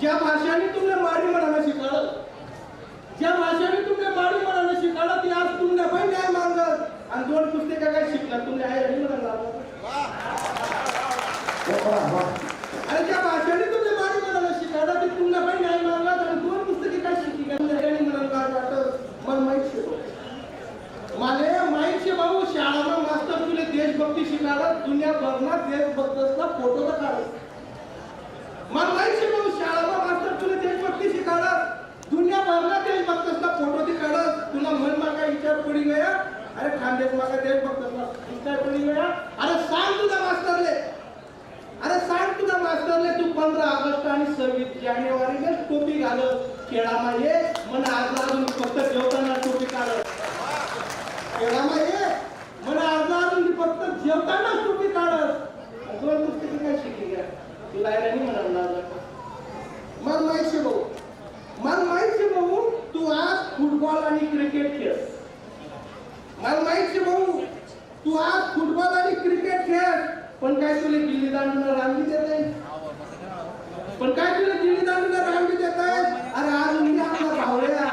ज्या भाषाने तुमने मारी म्हणायला शिकाळं ज्या भाषाने तुमने मारी म्हणायला शिकाळं ती आज तुमने पण न्याय मागत आणि दोन पुस्तकं काय शिकला तुमने आई आणि म्हणायला अरे ज्या भाषेने तुमने मारी म्हणायला शिकाळं ती तुमने पण न्याय मागत आणि दोन पुस्तके काय शिकली काय तुमने आणि म्हणायला वाटत मला शिकव माले माहीत शे भाऊ शाळामा मास्तर तुले देशभक्ती शिकायला दुनिया भरणार देशभक्तचा फोटो तर मला माहीत आहे भाऊ शाळामा मास्तर तुला देशभक्ती शिकायला दुनिया भरला देशभक्तचा फोटो ती काढत तुला मन मागा विचार पडी गया अरे खानदेश देव देशभक्तचा विचार पडी गया अरे सांग तुझा मास्तरले. अरे सांग तुझा मास्तरले तू पंधरा ऑगस्ट आणि सव्वीस जानेवारीला टोपी घालत खेळामा ये. मन आज अजून फक्त जेवताना टोपी काढत खेळामा ये. मन आज अजून फक्त जेवताना टोपी काढत दोन गोष्टी काय शिकली काय तुला यायला नाही म्हणाला मला माहिती भाऊ. मग माहिती भाऊ तू आज फुटबॉल आणि क्रिकेट खेळ. मला माहिती आहे भाऊ. तू आज फुटबॉल आणि क्रिकेट खेळ. पण काय तुला गिल्ली दांडूला रांगी देत आहे? पण काय तुला गिल्ली दांडूला रांगी देत आहे? अरे आज उद्या आपला भावड्या.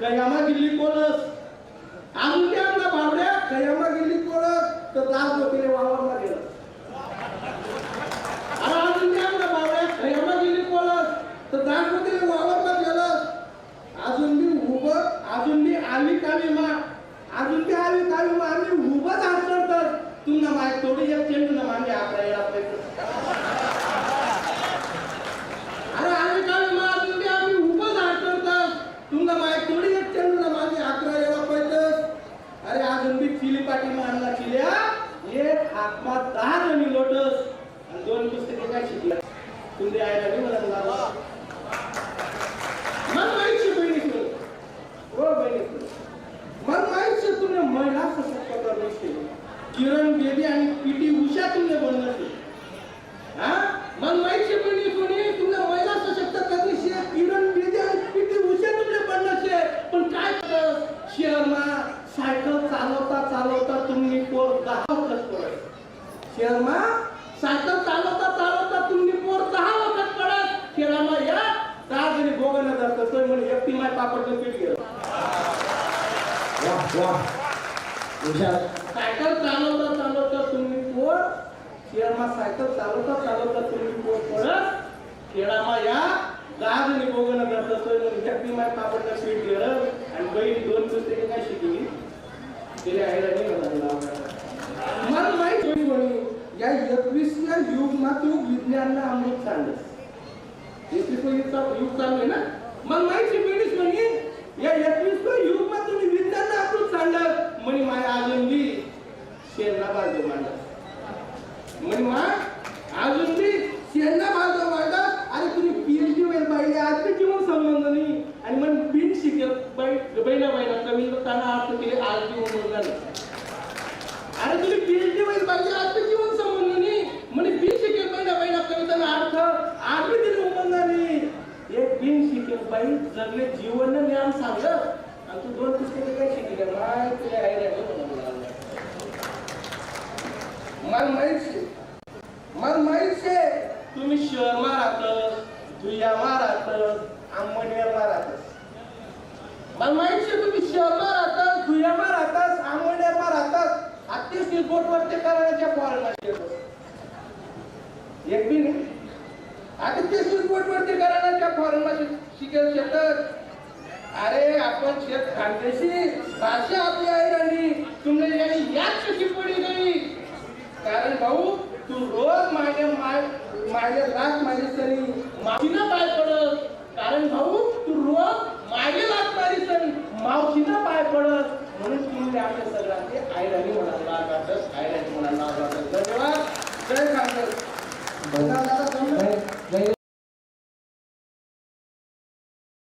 कयामा गिल्ली कोणस आज उद्या आपला भावड्या. कयामा गिल्ली कोणस तर दास लोकेने वावरला गेलं. अरे अजून काय म्हणा गेली कोलस तर दाखवते वावरला गेलस अजून मी उभं अजून मी आली कामी मा. अजून ते आली काली आम्ही उभंच असणार तर. तुमना माय थोडी एक चेंडू ना मागे आपला येणार अरे आली काली मा अजून ते आम्ही उभंच असणार तर. तुमना माय थोडी एक चेंडू ना मागे अकरा येणार पाहिजे अरे अजून मी चिली पाटी मारला चिल्या. एक हातमा दहा जणी लोटस. आणि दोन पुस्तके काय शिकल्या तुमचे आयला नाही मला लागला मन माहिती बहिणी तुला हो बहिणी तुला मन माहिती तुमने महिला सशक्तीकरण असते. किरण बेदी आणि पीटी उषा तुमने बनवले हा? मन माहिती पण कोणी? तुमने महिला सशक्त करण्याशी किरण बेदी आणि पीटी उषा तुमने बनवले पण काय करत? शहरमा सायकल चालवता चालवता तुम्ही पोर दहा वखत पडत. शहरमा सायकल चालवता चालवता तुम्ही पोर दहा वखत पडत. खेळामा या दहा जणी गोगना जातात तर म्हणे एकटी माय पापडचं पीठ गेलं. वाह वाह. हुशार सायकल चालवता चालवता तुम्ही पोळ शहरमा सायकल चालवता चालवता तुम्ही पोळ पडत खेळामा या. लाज जणी गोगना जातात तर म्हणे माय पापडचं पीठ गेलं आणि बहीण दोन पुस्तके काय शिकली? तिला आईला नाही म्हणाला मला माहीत होई म्हणे या एकवीसव्या युगमा तू विज्ञानला अमृत सांगस एकवीसवं युग चालू आहे ना? मग माहिती मिळीस म्हणे. या एकवीसव्या युगमा तुम्ही विज्ञानला अमृत चालू म्हणे माय आजूनली शेरला बाजू मांडस म्हणे मा आजूनली शेरला बाजू मांडस अरे तुम्ही पीएचडी वेळ पाहिजे आज ते जीवन संबंध नाही आणि मग बिन शिकेल बैला बैला कमी त्यांना अर्थ केले आज जीवन झालं अरे तुम्ही पीएचडी मध्ये पाहिजे आज ते जीवन संबंध नाही म्हणे बिन शिकेल महिना महिना कविताना अर्थ आज बी तिने उमंग नाही एक शिकेल बाई जगले जीवन ज्ञान सांगत आणि तू दोन पुस्तके काय शिकले माय तुला आहे मला माहिती मला माहिती तुम्ही शहर राहत दुया राहत आंबणेरमा राहत मला माहिती शे तुम्ही शहर शहरमा राहतात धुयामा राहतात आंबणेरमा राहतात अतिशय बोटवरती करायच्या फॉरेनर एक बी नाही. आता ते बोटवरती का फॉरेनला शिकेल शेतात. अरे आपण शेत खानदेशी भाषा आपली आहे राणी. तुमने याने याच कशी पडी कारण भाऊ तू रोज माझ्या माय माझे लाख माझे सरी. मावशीनं पाय पडत. कारण भाऊ तू रोज मागे लाख माझी सरी. मावशीनं पाय पडत. म्हणून तुम्ही आपल्या सगळ्यांचे आई राणी म्हणाला आई राणी म्हणाला धन्यवाद. जय खानदेश.